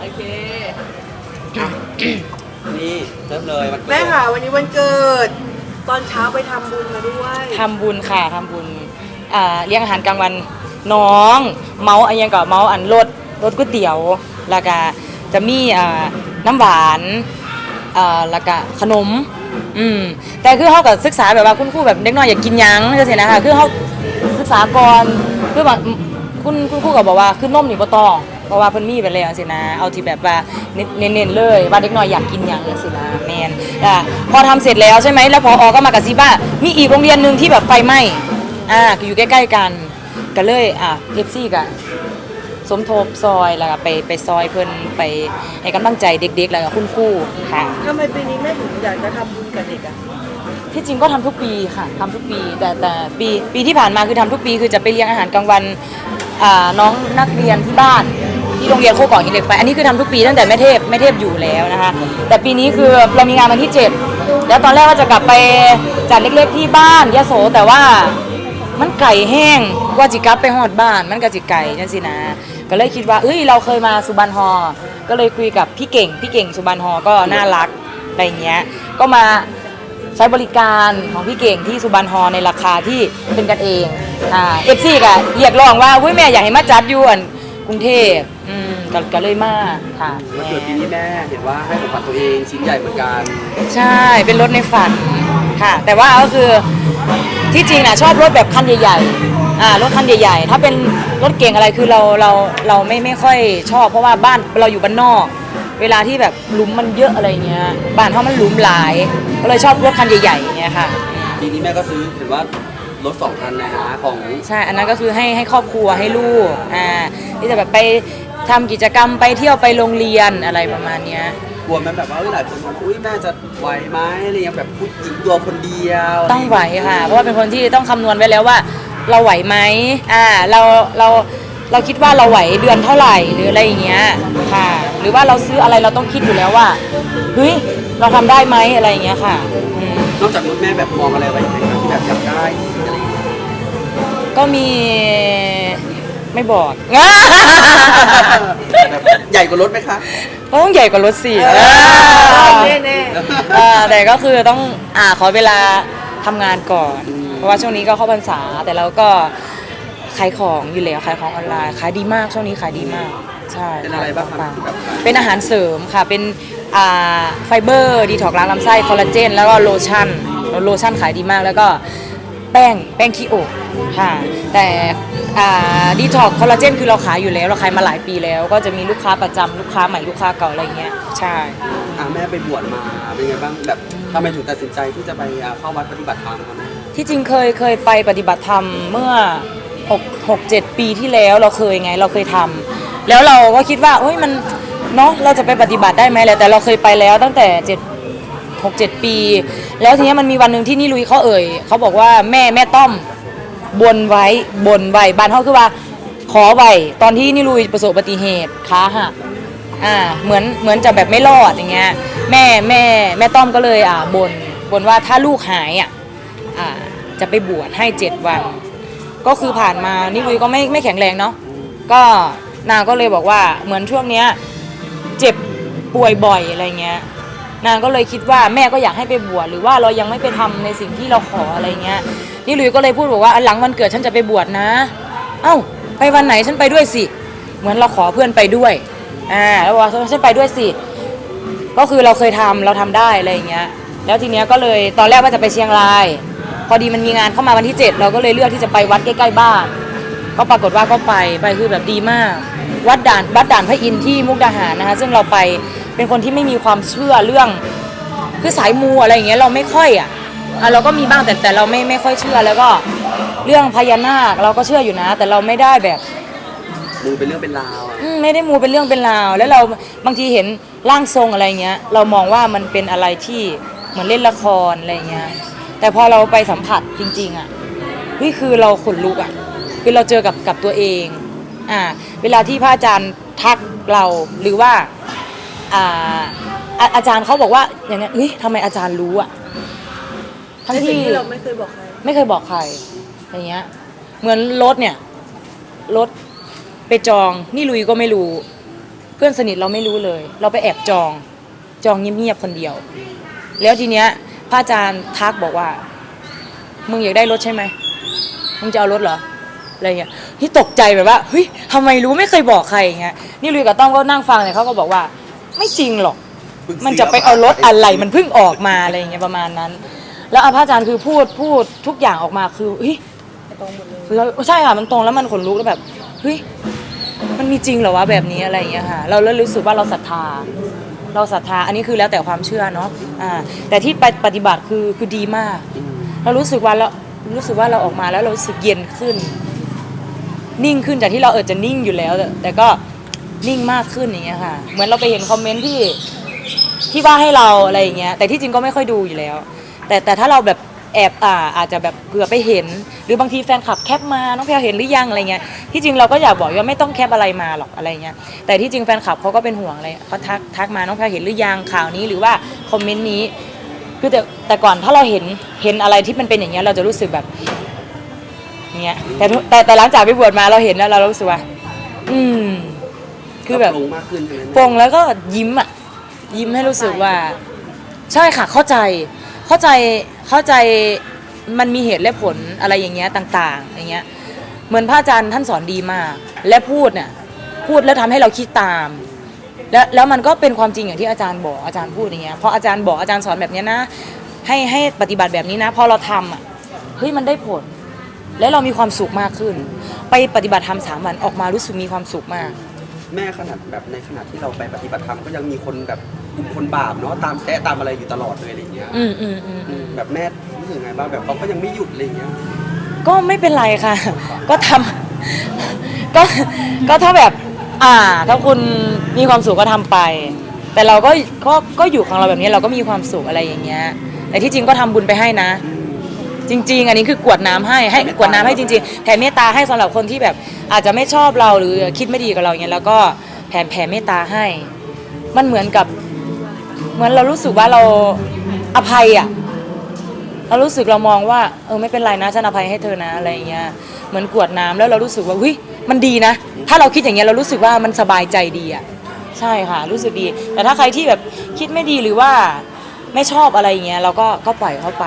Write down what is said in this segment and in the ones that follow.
โอเค นี่เริ่มเลยวันเกิดแม่ค่ะ วันนี้วันเกิด ตอนเช้าไปทำบุญมาด้วยทำบุญค่ะทำบุญอ่าเลี้ยงอาหารกลางวันน้อง เมาอันยังก็เมาอันรสรสก๋วยเตี๋ยวแล้วก็จะมีอ่าน้ำหวานอ่าแล้วก็ขนม อืมแต่คือเขากับศึกษาแบบว่าคุณครูแบบเด็กน้อยอยากกินหยังจังซี่นะคะคือเขาศึกษาก่อนคือแบบคุณคุณครูก็บอกว่าคือนมนี่บ่ต้องเพราะว่าเพิ่นมีไปแล้วจังซี่นะ เอาที่แบบว่าเน้นๆเลยว่าเด็กน้อยอยากกินหยังจังซี่นะแมนอะพอทำเสร็จแล้วใช่ไหมแล้วพออก็มากระซิบว่ามีอีกโรงเรียนหนึงที่แบบไฟไหม้อ่าก็อยู่ใกล้ๆกันก็เลยอะ FC ก็ สมทบซอยแล้วก็ไปไปซอยเพิ่นไปให้กำลังใจเด็กๆแล้วก็คุณครูค่ะ ทำไมปีนี้แม่ถึงอยากจะทำบุญกับเด็กอะที่จริงก็ทำทุกปีค่ะทำทุกปี แต่แต่ปีปีที่ผ่านมาคือทำทุกปีคือจะไปเลี้ยงอาหารกลางวันอ่าน้องนักเรียนที่บ้าน ที่โรงเรียนโคกเกาะหินเหล็กไฟอันนี้คือทำทุกปีตั้งแต่แม่เทพแม่เทพอยู่แล้วนะคะ แต่ปีนี้คือเรามีงานวันที่ 7 แล้วตอนแรกว่าจะกลับไปจัดเล็กๆที่บ้านยะโสแต่ว่ามันไก่แห้งกว่าจิกลับไปหอดบ้าน มันก็จิไก่จังสินะ ก็เลยคิดว่าเอ้ยเราเคยมาสุบรรณฮอก็เลยคุยกับพี่เก่งพี่เก่งสุบรรณฮอก็น่ารักอะไรเงี้ยก็มาใช้บริการของพี่เก่งที่สุบรรณฮอในราคาที่เป็นกันเองอ่าเอฟซีก็เรียกร้องว่าอุ้ยแม่อยากให้มาจัดอยวนกรุงเทพอืมก็ก็เลยมาค่ะวันเกิดปีนี้แม่เห็นว่าให้ของขวัญตัวเองชิ้นใหญ่เหมือนกัน ใช่เป็นรถในฝันค่ะ แต่ว่าก็คือ ที่จริงน่ะชอบรถแบบคันใหญ่ๆอ่ารถคันใหญ่ๆ ถ้าเป็นรถเก่งอะไรคือเราเราเราไม่ไม่ค่อยชอบ เพราะว่าบ้านเราอยู่บ้านนอก เวลาที่แบบหลุมมันเยอะอะไรเงี้ยบ้านเขามันหลุมหลาย ก็เลยชอบรถคันใหญ่ๆอย่างเงี้ยค่ะ ปีนี้แม่ก็ซื้อเห็นว่ารถสองคันนะฮะของใช่ อันนั้นก็คือให้ให้ครอบครัวให้ลูกอ่าที่จะแบบไปทำกิจกรรมไปเที่ยวไปโรงเรียนอะไรประมาณเนี้ย กลัวแม่แบบว่าเอ้ยหลายคนบอกอุ้ยแม่จะไหวไหมอะไรอย่างแบบผู้หญิงตัวคนเดียวต้องไหวค่ะ เพราะว่าเป็นคนที่ต้องคำนวณไว้แล้วว่า เราไหวไหมอ่าเราเราเราคิดว่าเราไหวเดือนเท่าไหร่หรืออะไรอย่างเงี้ยค่ะ หรือว่าเราซื้ออะไรเราต้องคิดอยู่แล้วว่าเฮ้ยเราทำได้ไหมอะไรอย่างเงี้ยค่ะอืม นอกจากรถแม่แบบมองอะไรไว้ไหมครับที่แบบอยากได้อะไรอย่างเงี้ยก็มี ไม่บอกแบบใหญ่กว่ารถไหมคะก็ต้องใหญ่กว่ารถสิแน่แน่อ่าแต่ก็คือต้องอ่าขอเวลาทำงานก่อน เพราะว่าช่วงนี้ก็เข้าพรรษาแต่เราก็ขายของอยู่แล้วขายของออนไลน์ขายดีมากช่วงนี้ขายดีมากใช่เป็นอะไรบ้างครับปังที่แบบๆเป็นอาหารเสริมค่ะเป็นอ่าไฟเบอร์ดีท็อกล้างลำไส้คอลลาเจนแล้วก็โลชั่นโลชั่นขายดีมากแล้วก็ แป้งแป้งคีโอะค่ะ แต่อ่าดีท็อกคอลลาเจนคือเราขายอยู่แล้ว เราขายมาหลายปีแล้ว ก็จะมีลูกค้าประจำลูกค้าใหม่ลูกค้าเก่าอะไรเงี้ยใช่อะแม่ไปบวชมาเป็นไงบ้างแบบทำไมถึงตัดสินใจที่จะไปอะเข้าวัดปฏิบัติธรรมครับแม่ที่จริงเคยเคยไปปฏิบัติธรรมเมื่อ6 6 7 ปีที่แล้วเราเคยไงเราเคยทำแล้วเราก็คิดว่าเฮ้ยมันเนาะเราจะไปปฏิบัติได้ไหมแหละแต่เราเคยไปแล้วตั้งแต่ 7 6 7 ปี แล้วทีนี้มันมีวันหนึ่งที่นี่ลุยเขาเอ่ยเขาบอกว่าแม่แม่ต้อมบนไว้บนไว้บ้านเขาคือว่า ขอไว้ตอนที่นี่ลุยประสบอุบัติเหตุขาหักอ่าเหมือนเหมือนจะแบบไม่รอดอย่างเงี้ยแม่แม่แม่ต้อมก็เลยอ่าบนบนว่าถ้าลูกหายอะอ่าจะไปบวชให้เจ็ดวัน ก็คือผ่านมานี่ลุยก็ไม่ไม่แข็งแรงเนาะก็นางก็เลยบอกว่าเหมือนช่วงเนี้ยเจ็บป่วยบ่อยอะไรเงี้ย นางก็เลยคิดว่าแม่ก็อยากให้ไปบวชหรือว่าเรายังไม่ไปทำในสิ่งที่เราขออะไรเงี้ยนี่ลุยก็เลยพูดบอกว่าหลังวันเกิดฉันจะไปบวชนะ เอ้าไปวันไหนฉันไปด้วยสิ เหมือนเราขอเพื่อนไปด้วยอ่าแล้วว่าฉันไปด้วยสิก็คือเราเคยทำเราทำได้อะไรเงี้ยแล้วทีเนี้ยก็เลยตอนแรกว่าจะไปเชียงราย พอดีมันมีงานเข้ามาวันที่ 7 เราก็เลยเลือกที่จะไปวัดใกล้ๆบ้านก็ปรากฏว่าก็ไปไปคือแบบดีมาก วัดด่านวัดด่านพระอินทร์ที่มุกดาหารนะคะซึ่งเราไป เป็นคนที่ไม่มีความเชื่อเรื่อง คือสายมูอะไรอย่างเงี้ยเราไม่ค่อยอะอะเราก็มีบ้างแต่แต่เราไม่ไม่ค่อยเชื่อแล้วก็เรื่องพญานาคเราก็เชื่ออยู่นะ แต่เราไม่ได้แบบ มูเป็นเรื่องเป็นราวอะอืมไม่ได้มูเป็นเรื่องเป็นราว แล้วเราบางทีเห็นร่างทรงอะไรเงี้ย เรามองว่ามันเป็นอะไรที่เหมือนเล่นละครอะไรเงี้ย แต่พอเราไปสัมผัสจริง ๆ อะเฮ้ยคือเราขนลุกอะ คือเราเจอกับกับตัวเอง อ่า เวลาที่พระอาจารย์ทักเราหรือว่า อ่าอาอาจารย์เขาบอกว่าอย่างเงี้ยเฮ้ยทำไมอาจารย์รู้อะทั้งในสิ่งที่ ที่เราไม่เคยบอกใคร ไม่เคยบอกใครอย่างเงี้ย เหมือนรถเนี่ยรถไปจองนี่ลุยก็ไม่รู้ เพื่อนสนิทเราไม่รู้เลย เราไปแอบจอง จองเงียบๆคนเดียว แล้วทีเนี้ยพระอาจารย์ทักบอกว่า มึงอยากได้รถใช่ไหมมึงจะเอารถเหรออะไรเงี้ยที่ตกใจแบบว่าเฮ้ยทำไมรู้ไม่เคยบอกใครอย่างเงี้ยนี่ลุยกับต้อมก็นั่งฟังเนี่ยเขาก็บอกว่า ไม่จริงหรอกมันจะไปเอารถอะไรมันเพิ่งออกมาอะไรอย่างเงี้ยประมาณนั้น แล้วอาพระอาจารย์คือพูดพูดทุกอย่างออกมาคือเฮ้ยตรงหมดเลยแล้วใช่ค่ะมันตรงแล้วมันขนลุกแล้วแบบเฮ้ยมันมีจริงเหรอวะแบบนี้อะไรอย่างเงี้ยค่ะ เราเลยรู้สึกว่าเราศรัทธา เราศรัทธาอันนี้คือแล้วแต่ความเชื่อเนาะอ่าแต่ที่ไปปฏิบัติคือคือดีมาก อืมเรารู้สึกว่าเรารู้สึกว่าเราออกมาแล้วเรารู้สึกเย็นขึ้น นิ่งขึ้นจากที่เราเออจะนิ่งอยู่แล้ว แต่แต่ก็ นิ่งมากขึ้นอย่างเงี้ยค่ะ เหมือนเราไปเห็นคอมเมนต์ที่ที่ว่าให้เราอะไรอย่างเงี้ย แต่ที่จริงก็ไม่ค่อยดูอยู่แล้ว แต่แต่ถ้าเราแบบแอบอ่าอาจจะแบบเผื่อไปเห็น หรือบางทีแฟนคลับแคปมา น้องแพลวเห็นหรือยังอะไรเงี้ย ที่จริงเราก็อยากบอกว่าไม่ต้องแคปอะไรมาหรอกอะไรเงี้ย แต่ที่จริงแฟนคลับเขาก็เป็นห่วงอะไรเขาทักทักมา น้องแพลวเห็นหรือยังข่าวนี้หรือว่าคอมเมนต์นี้ คือแต่แต่ก่อนถ้าเราเห็นเห็นอะไรที่มันเป็นอย่างเงี้ยเราจะรู้สึกแบบเงี้ย แต่แต่แต่หลังจากไปบวชมาเราเห็นแล้วเรารู้สึกว่า อืม คือแบบปรุงมากขึ้นใช่ไหมปลงแล้วก็ยิ้มอะ ยิ้มให้รู้สึกว่า ใช่ค่ะเข้าใจ เข้าใจเข้าใจมันมีเหตุและผลอะไรอย่างเงี้ยต่าง ๆ อย่างเงี้ย เหมือนพระอาจารย์ท่านสอนดีมาก และพูดเนี่ยพูดแล้วทำให้เราคิดตาม แล้วแล้วมันก็เป็นความจริงอย่างที่อาจารย์บอกอาจารย์พูดอย่างเงี้ยพออาจารย์บอกอาจารย์สอนแบบเนี้ยนะ ให้ให้ปฏิบัติแบบนี้นะพอเราทำอะเฮ้ยมันได้ผล และเรามีความสุขมากขึ้น ไปปฏิบัติธรรมสามวันออกมารู้สึกมีความสุขมาก แม่ขนาดแบบในขณะที่เราไปปฏิบัติธรรมก็ยังมีคนแบบกลุ่มคนบาปเนาะตามแซะตามอะไรอยู่ตลอดเลยอะไรอย่างเงี้ยอืมอืมอืมอืมแบบแม่รู้สึกไงบ้างแบบเขาก็ยังไม่หยุดอะไรอย่างเงี้ยก็ไม่เป็นไรค่ะ ก็ทำก็ก็ถ้าแบบ อ่า ถ้าคุณมีความสุขก็ทำไป แต่เราก็ก็ก็อยู่ของเราแบบนี้เราก็มีความสุขอะไรอย่างเงี้ยแต่ที่จริงก็ทำบุญไปให้นะ จริง ๆ อันนี้คือกรวดน้ำให้ให้กรวดน้ำให้จริง ๆ แผ่เมตตาให้สำหรับคนที่แบบอาจจะไม่ชอบเราหรือคิดไม่ดีกับเราเงี้ยแล้วก็แผ่แผ่เมตตาให้ มันเหมือนกับ เหมือนเรารู้สึกว่าเราอภัยอะ เรารู้สึกเรามองว่าเออไม่เป็นไรนะฉันอภัยให้เธอนะอะไรอย่างเงี้ยเหมือนกรวดน้ำแล้วเรารู้สึกว่าเฮ้ยมันดีนะ ถ้าเราคิดอย่างเงี้ยเรารู้สึกว่ามันสบายใจดีอะใช่ค่ะ รู้สึกดี แต่ถ้าใครที่แบบคิดไม่ดีหรือว่า ไม่ชอบอะไรอย่างเงี้ยเราก็ก็ปล่อยเขาไป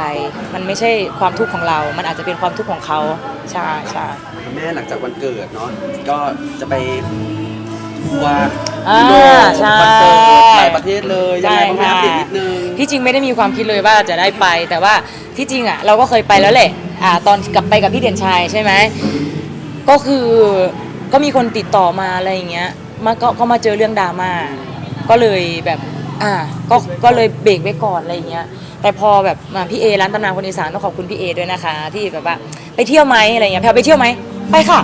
มันไม่ใช่ความทุกข์ของเรา มันอาจจะเป็นความทุกข์ของเขาใช่ใช่แม่หลังจากวันเกิดเนาะก็จะไปทัวร์อ่ายุโรปใช่คอนเสิร์ตหลายประเทศเลยยังไงบ้างแม่อัปเดตนิดนึง ที่จริงไม่ได้มีความคิดเลยว่าจะได้ไป แต่ว่าที่จริงอะเราก็เคยไปแล้วแหละอ่าตอนกลับไปกับพี่เด่นชัยใช่ไหมก็คือก็มีคนติดต่อมาอะไรอย่างเงี้ยมาก็ก็มาเจอเรื่องดราม่าก็เลยแบบ อ่าก็ก็เลยเบรกไว้ก่อนอะไรอย่างเงี้ย แต่พอแบบมาพี่เอร้านตำนานคนอีสานต้องขอบคุณพี่เอด้วยนะคะ ที่แบบว่าไปเที่ยวไหมอะไรเงี้ยแพลไปเที่ยวไหมไปค่ะ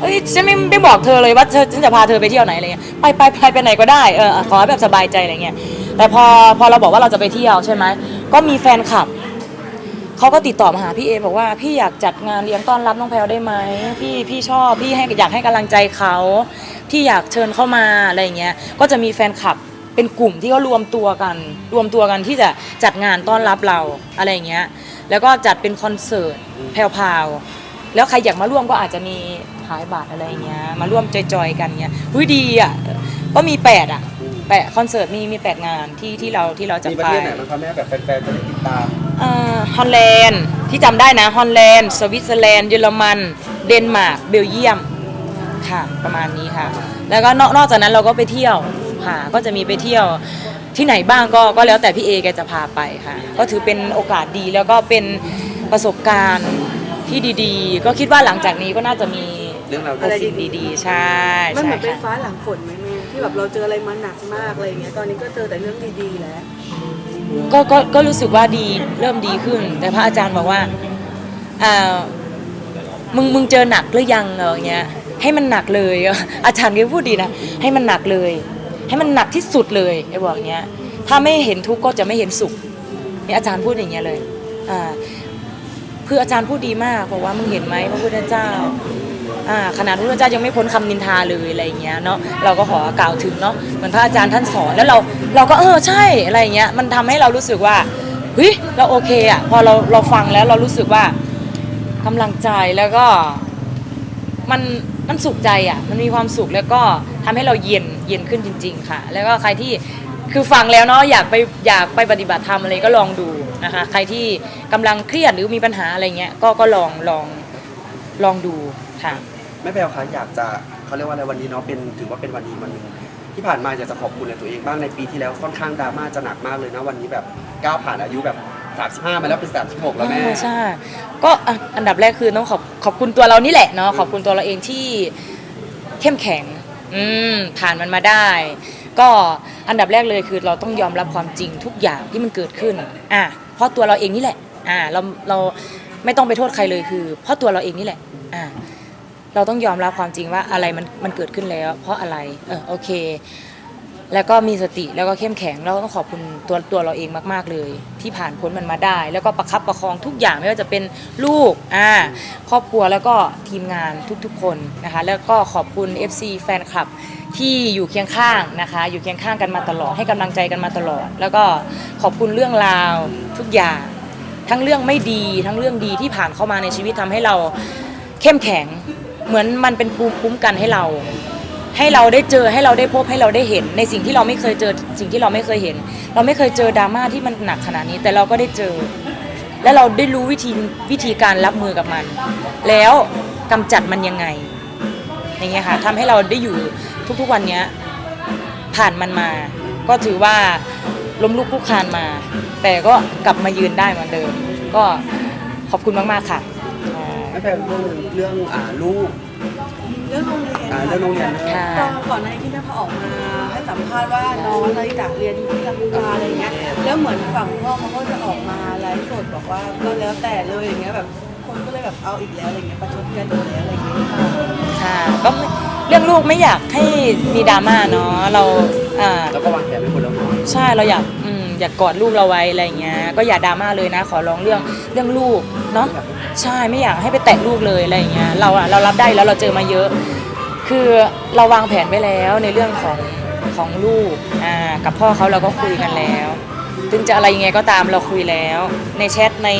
เอ้ยฉันไม่ไม่บอกเธอเลยว่าเธอฉันจะพาเธอไปเที่ยวไหนอะไรเงี้ยไปไปไปไปไหนก็ได้เออขอแบบสบายใจอะไรเงี้ยแต่พอพอเราบอกว่าเราจะไปเที่ยวใช่ไหมก็มีแฟนคลับเขาก็ติดต่อมาหาพี่เอบอกว่าพี่อยากจัดงานเลี้ยงต้อนรับน้องแพลวได้ไหมพี่พี่ชอบพี่ให้อยากให้กำลังใจเขาพี่อยากเชิญเข้ามาอะไรเงี้ยก็จะมีแฟนคลับ เป็นกลุ่มที่เขารวมตัวกัน รวมตัวกันที่จะจัดงานต้อนรับเราอะไรเงี้ยแล้วก็จัดเป็นคอนเสิร์ตแพรวๆแล้วใครอยากมาร่วมก็อาจจะมีขายบัตรอะไรเงี้ยมาร่วมจอยๆกันเงี้ยหุ้ยดีอะก็มีแปดอะอืมแปดคอนเสิร์ตมีมีแปดงานที่ที่เราที่เราจะมีประไปเทศไหนบ้างคะแม่แบบแฟนๆจะได้ติดตามอ่าฮอลแลนด์ที่จำได้นะฮอลแลนด์สวิตเซอร์แลนด์เยอรมัน เดนมาร์กเบลเยียมค่ะประมาณนี้ค่ะ แล้วก็นอกนอกจากนั้นเราก็ไปเที่ยว ค่ะ ก็จะมีไปเที่ยวที่ไหนบ้างก็ก็แล้วแต่พี่เอแกจะพาไปค่ะ ก็ถือเป็นโอกาสดีแล้วก็เป็นประสบการณ์ที่ดีๆ ก็คิดว่าหลังจากนี้ก็น่าจะมีเรื่องราวแต่สิ่งดีๆ ใช่มันเหใช่มือนเป็นค่ะ ฟ้าหลังฝนไหมแม่ที่แบบเราเจออะไรมาหนักมากอะไรอย่างเงี้ยตอนนี้ก็เจอแต่เรื่องดีๆแล้วก็ก็ก็รู้สึกว่าดีเริ่มดีขึ้น แต่พระอาจารย์บอกว่าอ่ามึงมึงเจอหนักหรือยังเอออย่างเงี้ยให้มันหนักเลย อาจารย์ก็พูดดีนะให้มันหนักเลย ให้มันหนักที่สุดเลยไอ้บอกอย่างเงี้ยถ้าไม่เห็นทุกข์ก็จะไม่เห็นสุขนี่อาจารย์พูดอย่างเงี้ยเลยอ่าคืออาจารย์พูดดีมากบอกว่ามึงเห็นไหมพระพุทธเจ้าอ่าขนาดพระพุทธเจ้ายังไม่พ้นคำนินทาเลยอะไรเงี้ยเนาะเราก็ขอกล่าวถึงเนาะเหมือนพระอาจารย์ท่านสอนแล้วเราเราก็เออใช่อะไรเงี้ยมันทำให้เรารู้สึกว่าเฮ้ยเราโอเคอะพอเราเราฟังแล้วเรารู้สึกว่ากำลังใจแล้วก็มัน มันสุขใจอะมันมีความสุขแล้วก็ทำให้เราเย็นเย็นขึ้นจริง ๆ ค่ะ แล้วก็ใครที่คือฟังแล้วเนาะอยากไปอยากไปปฏิบัติธรรมอะไรก็ลองดูนะคะ ใครที่กำลังเครียดหรือมีปัญหาอะไรเงี้ยก็ก็ลองลองลองดูค่ะแม่แพลวคะอยากจะเขาเรียกว่าอะไรวันนี้เนาะเป็นถือว่าเป็นวันดีวันหนึงที่ผ่านมาอยากจะขอบคุณในตัวเองบ้างในปีที่แล้วค่อนข้างดราม่าจะหนักมากเลยนะวันนี้แบบก้าวผ่านอายุแบบ 35 มาแล้วเป็น 36 แล้วแม่ อ่าใช่ ก็อะอันดับแรกคือต้องขอบขอบคุณตัวเรานี่แหละเนาะขอบคุณตัวเราเองที่เข้มแข็ง อืมผ่านมันมาได้ ก็อันดับแรกเลยคือเราต้องยอมรับความจริงทุกอย่างที่มันเกิดขึ้น อะเพราะตัวเราเองนี่แหละ อ่า เราเราไม่ต้องไปโทษใครเลยคือ เพราะตัวเราเองนี่แหละ อ่า เราต้องยอมรับความจริงว่าอะไรมันมันเกิดขึ้นแล้ว เพราะอะไร เออโอเค แล้วก็มีสติแล้วก็เข้มแข็งแล้วก็ต้องขอบคุณตัวตัวเราเองมาก ๆเลย ที่ผ่านพ้นมันมาได้ แล้วก็ประคับประคองทุกอย่างไม่ว่าจะเป็นลูกอ่าครอบครัวแล้วก็ทีมงานทุกๆ คนนะคะแล้วก็ขอบคุณ FC แฟนคลับที่อยู่เคียงข้างนะคะ อยู่เคียงข้างกันมาตลอดให้กำลังใจกันมาตลอด แล้วก็ขอบคุณเรื่องราวทุกอย่าง ทั้งเรื่องไม่ดีทั้งเรื่องดีที่ผ่านเข้ามาในชีวิตทำให้เราเข้มแข็งเหมือนมันเป็นภูมิคุ้มกันให้เรา ให้เราได้เจอให้เราได้พบให้เราได้เห็น ในสิ่งที่เราไม่เคยเจอสิ่งที่เราไม่เคยเห็น เราไม่เคยเจอดราม่าที่มันหนักขนาดนี้ แต่เราก็ได้เจอ และเราได้รู้วิธีวิธีการรับมือกับมัน แล้วกำจัดมันยังไงอย่างเงี้ยค่ะทำให้เราได้อยู่ทุกๆวันเนี้ยผ่านมันมา ก็ถือว่าล้มลุกคลุกคลานมา แต่ก็กลับมายืนได้เหมือนเดิม ก็ขอบคุณมากๆค่ะอ่าแม่แพลวเรื่องเรื่องอ่าลูก รื่องโรงเรียนอ่าเรื่องโรงเรียน ค่ะ ตอนก่อนหน้านี้ที่แม่พอออกมาให้สัมภาษณ์ว่าน้องนาฬิตาเรียนอยู่ที่ลำพูนอะไรเงี้ยแล้วเหมือนฝั่งพ่อเขาก็จะออกมาไลฟ์สดบอกว่าก็แล้วแต่เลยอย่างเงี้ยแบบคนก็เลยแบบเอาอีกแล้วอะไรเงี้ยประชดกันอีกแล้วอะไรเงี้ยค่ะค่ะก็ไม่เรื่องลูกไม่อยากให้มีดราม่าเนาะเราอ่า แล้วก็วางแผนไว้หมดแล้วเนาะใช่เราอยาก อืมอยากกอดลูกเราไว้อะไรเงี้ยก็อย่าดราม่าเลยนะ ขอร้องเรื่องเรื่องลูกเนาะใช่ไม่อยากให้ไปแตะลูกเลยอะไรเงี้ยเราอะเรารับได้แล้วเราเจอมาเยอะ คือเราวางแผนไว้แล้วในเรื่องของของลูกอ่ากับพ่อเขาเราก็คุยกันแล้วถึงจะอะไรยังไงก็ตามเราคุยแล้ว ในแชทใน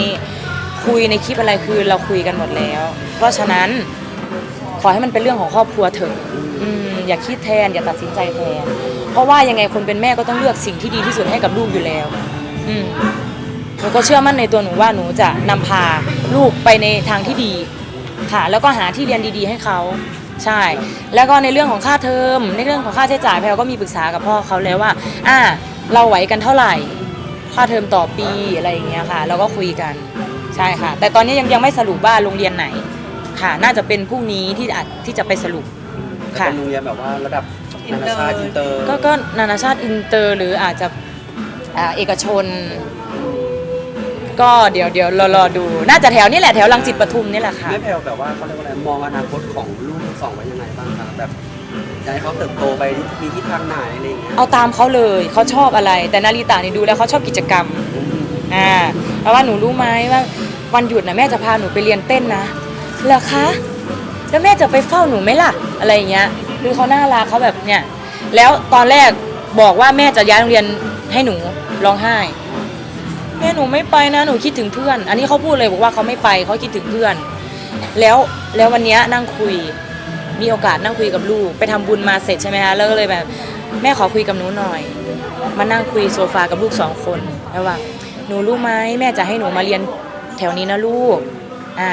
คุยในคลิปอะไรคือเราคุยกันหมดแล้ว เพราะฉะนั้นขอให้มันเป็นเรื่องของครอบครัวเถอะออย่าคิดแทน อย่าตัดสินใจแทน เพราะว่ายังไงคนเป็นแม่ก็ต้องเลือกสิ่งที่ดีที่สุดให้กับลูกอยู่แล้ว อืมหนูก็เชื่อมั่นในตัวหนูว่าหนูจะนำพาลูกไปในทางที่ดี ค่ะ แล้วก็หาที่เรียนดีๆ ให้เขาใช่ แล้วก็ในเรื่องของค่าเทอม ในเรื่องของค่าใช้จ่ายแพลก็มีปรึกษากับพ่อเขาแล้วว่า อ่า เราไหวกันเท่าไหร่ ค่าเทอมต่อปีอะไรอย่างเงี้ยค่ะเราก็คุยกัน ใช่ค่ะ แต่ตอนนี้ยังยังไม่สรุปว่าโรงเรียนไหน ค่ะ น่าจะเป็นพรุ่งนี้ที่อาจที่จะไปสรุป ค่ะ เป็นโรงเรียนแบบว่าระดับ นานาชาติอินเตอร์ ก็ก็นานาชาติอินเตอร์หรืออาจจะอ่าเอกชน ก็เดี๋ยวเดี๋ยวรอรอดู น่าจะแถวนี้แหละแถวรังสิตปทุมนี่แหละค่ะ แม่แพลวแบบว่าเขาเรียกว่าอะไรมองอนาคตของลูกทั้งสองไว้ยังไงบ้างคะแบบอยากให้เขาเติบโตไปมีทิศทางไหนอะไรอย่างเงี้ยเอาตามเขาเลยเขาชอบอะไร แต่นาริตานี่ดูแล้วเขาชอบกิจกรรมอืมอ่าเพราะว่าหนูรู้ไหมว่าวันหยุดนะแม่จะพาหนูไปเรียนเต้นนะเหรอคะ แล้วแม่จะไปเฝ้าหนูไหมล่ะ อะไรอย่างเงี้ย คือเขาน่ารักเขาแบบเนี่ย แล้วตอนแรกบอกว่าแม่จะย้ายโรงเรียนให้หนูร้องไห้ แม่หนูไม่ไปนะหนูคิดถึงเพื่อน อันนี้เขาพูดเลยบอกว่าเขาไม่ไปเขาคิดถึงเพื่อน แล้วแล้ววันนี้นั่งคุย มีโอกาสนั่งคุยกับลูก ไปทำบุญมาเสร็จใช่ไหมคะแล้วก็เลยแบบ แม่ขอคุยกับหนูหน่อย มานั่งคุยโซฟากับลูกสองคนแล้วว่าหนูรู้ไหมแม่จะให้หนูมาเรียนแถวนี้นะลูก อ่า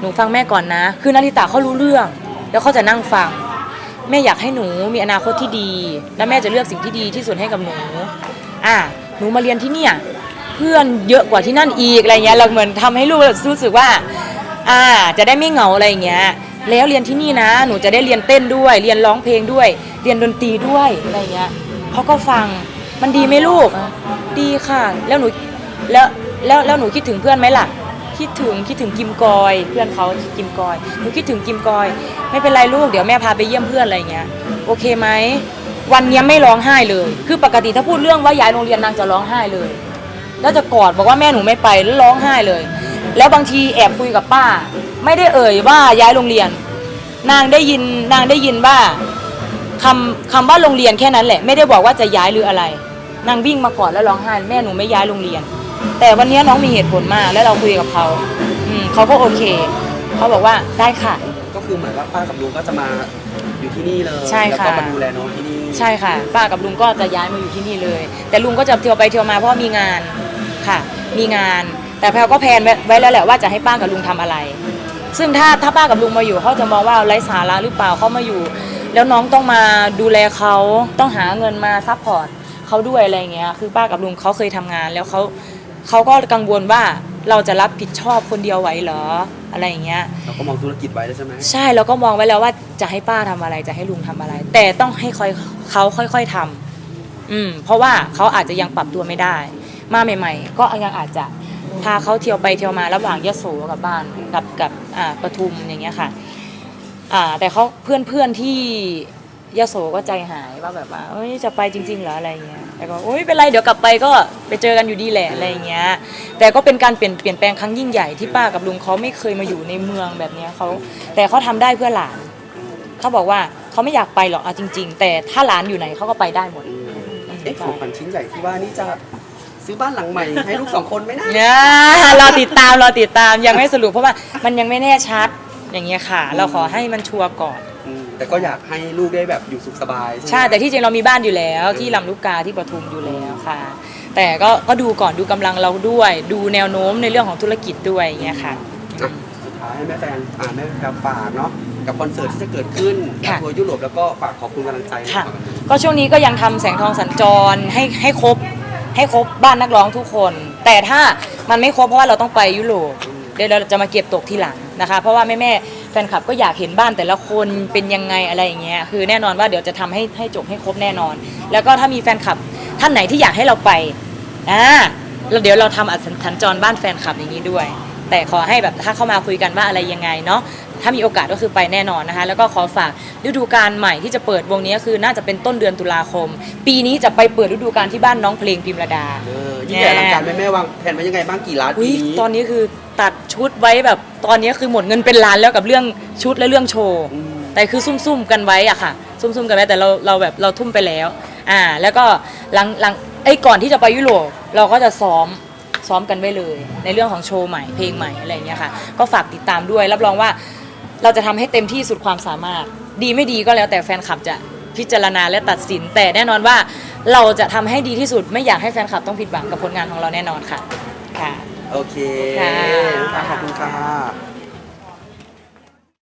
หนูฟังแม่ก่อนนะ คือนาริตาเขารู้เรื่อง แล้วเขาจะนั่งฟัง แม่อยากให้หนูมีอนาคตที่ดี และแม่จะเลือกสิ่งที่ดีที่สุดให้กับหนูอ่าหนูมาเรียนที่เนี่ยเพื่อนเยอะกว่าที่นั่นอีกอะไรเงี้ยเราเหมือนทำให้ลูกรู้สึกว่า อ่า จะได้ไม่เหงาอะไรเงี้ย แล้วเรียนที่นี่นะ หนูจะได้เรียนเต้นด้วย เรียนร้องเพลงด้วย เรียนดนตรีด้วยอะไรเงี้ยเขาก็ฟังมันดีไหมลูก ดีค่ะ แล้วหนูแล้วแล้วแล้วหนูคิดถึงเพื่อนไหมล่ะ คิดถึงคิดถึงกิมกอย เพื่อนเขากิมกอยหนูคิดถึงกิมกอย ไม่เป็นไรลูกเดี๋ยวแม่พาไปเยี่ยมเพื่อนอะไรเงี้ยโอเคไหมวันเนี้ยไม่ร้องไห้เลย คือปกติถ้าพูดเรื่องว่าย้ายโรงเรียนนางจะร้องไห้เลย แล้วจะกอดบอกว่าแม่หนูไม่ไปแล้วร้องไห้เลย แล้วบางทีแอบคุยกับป้า ไม่ได้เอ่ยว่าย้ายโรงเรียน นางได้ยินนางได้ยินว่าคำคำว่าโรงเรียนแค่นั้นแหละ ไม่ได้บอกว่าจะย้ายหรืออะไร นางวิ่งมากอนแล้วร้องไห้แม่หนูไม่ย้ายโรงเรียน แต่วันนี้น้องมีเหตุผลมากแล้วเราคุยกับเขาอืมเขาก็โอเค เขาบอกว่าได้ค่ะ ก็คือเหมือนว่าป้ากับลุงก็จะมาอยู่ที่นี่เลยใช่แล้วค่ะ ก็มาดูแลน้องที่นี่ใช่ค่ะ ป้ากับลุงก็จะย้ายมาอยู่ที่นี่เลย แต่ลุงก็จะเที่ยวไปเที่ยวมาเพราะว่ามีงานค่ะ มีงาน แต่แพลก็แพลนไว้ไว้แล้วแหละว่าจะให้ป้ากับลุงทำอะไร ซึ่งถ้าถ้าป้ากับลุงมาอยู่เขาจะมองว่าไร้สาระหรือเปล่าเขามาอยู่ แล้วน้องต้องมาดูแลเขาต้องหาเงินมาซัพพอร์ตเขาด้วยอะไรอย่างเงี้ยคือป้ากับลุงเขาเคยทำงาน แล้วเขา เขาก็กังวลว่าเราจะรับผิดชอบคนเดียวไหวเหรออะไรอย่างเงี้ย เราก็มองธุรกิจไว้แล้วใช่ไหมใช่แล้วก็มองไว้แล้วว่าจะให้ป้าทำอะไรจะให้ลุงทำอะไร แต่ต้องให้ค่อยเขาค่อยๆทำอืม เพราะว่าเขาอาจจะยังปรับตัวไม่ได้ มาใหม่ ๆ ก็ยังอาจจะพาเขาเที่ยวไปเที่ยวมาระหว่างยโสกับบ้านกับกับอ่าปทุมอย่างเงี้ยค่ะ อ่า แต่เขาเพื่อนเพื่อนๆที่ยโสก็ใจหายว่าแบบว่าเอ้ยจะไปจริง ๆ เหรออะไรเงี้ย แต่ก็โอ้ยเป็นไรเดี๋ยวกลับไปก็ไปเจอกันอยู่ดีแหละอะไรเงี้ย แต่ก็เป็นการเปลี่ยนเปลี่ยนแปลงครั้งยิ่งใหญ่ที่ป้ากับลุงเขาไม่เคยมาอยู่ในเมืองแบบเนี้ยเขาแต่เขาทำได้เพื่อหลาน เขาบอกว่าเขาไม่อยากไปหรอกเอาจริง ๆ แต่ถ้าหลานอยู่ไหนเขาก็ไปได้หมดอืมเอ๊ะของขวัญชิ้นใหญ่ที่ว่านี่จะซื้อบ้านหลังใหม่ ให้ลูกสองคนไหมนะเนี่ยรอติดตามรอติดตามยังไม่สรุปเพราะว่ามันยังไม่แน่ชัดอย่างเงี้ยค่ะ เราขอให้มันชัวร์ก่อนอืม แต่ก็อยากให้ลูกได้แบบอยู่สุขสบายใช่ไหมใช่แต่ที่จริงเรามีบ้านอยู่แล้วที่ลำลูกกาที่ปทุมอยู่แล้วค่ะ แต่ก็ก็ดูก่อนดูกำลังเราด้วย ดูแนวโน้มในเรื่องของธุรกิจด้วยอย่างเงี้ยค่ะ อะสุดท้ายให้แม่แฟนอ่าแม่แฟนฝากเนาะกับคอนเสิร์ตที่จะเกิดขึ้นค่ะ ทัวร์ยุโรปแล้วก็ฝากขอบคุณกำลังใจหน่อยค่ะครับก็ช่วงนี้ก็ยังทำแสงทองสัญจรให้ให้ครบให้ครบบ้านนักร้องทุกคน แต่ถ้ามันไม่ครบเพราะว่าเราต้องไปยุโรปเดี๋ยวเราจะมาเก็บตกทีหลังนะคะ เพราะว่าแม่แม่ๆ แฟนคลับก็อยากเห็นบ้านแต่ละคนเป็นยังไงอะไรอย่างเงี้ยคือแน่นอนว่าเดี๋ยวจะทำให้ให้จบให้ครบแน่นอน แล้วก็ถ้ามีแฟนคลับท่านไหนที่อยากให้เราไปอ่าแล้วเดี๋ยวเราทำอัดสัญจรบ้านแฟนคลับอย่างนี้ด้วย แต่ขอให้แบบถ้าเข้ามาคุยกันว่าอะไรยังไงเนาะถ้ามีโอกาสก็คือไปแน่นอนนะคะ แล้วก็ขอฝากฤดูกาลใหม่ที่จะเปิดวงนี้ก็คือน่าจะเป็นต้นเดือนตุลาคม ปีนี้จะไปเปิดฤดูกาลที่บ้านน้องเพลงพิมระดาเออยิ่งใหญ่อลังการแม่แม่วางแผนไว้ยังไงบ้างกี่ล้านอุ๊ปียนี้ตอนนี้คือ ตัดชุดไว้แบบตอนนี้คือหมดเงินเป็นล้านแล้วกับเรื่องชุดและเรื่องโชว์อืมแต่คือซุ่มๆกันไว้อะค่ะ ซุ่มๆกันไว้แต่เราเราแบบเราทุ่มไปแล้วอ่าแล้วก็หลังหลังไอ้ยก่อนที่จะไปยุโรปเราก็จะซ้อมซ้อมกันไว้เลย ในเรื่องของโชว์ใหม่เพลงใหม่อะไรอย่างเงี้ยค่ะ ก็ฝากติดตามด้วย รับรองว่าเราจะทำให้เต็มที่สุดความสามารถ ดีไม่ดีก็แล้วแต่แฟนคลับจะพิจารณาและตัดสิน แต่แน่นอนว่าเราจะทำให้ดีที่สุดไม่อยากให้แฟนคลับต้องผิดหวังกับผลงานของเราแน่นอนค่ะค่ะ โอเคค่ะขอบคุณค่ะ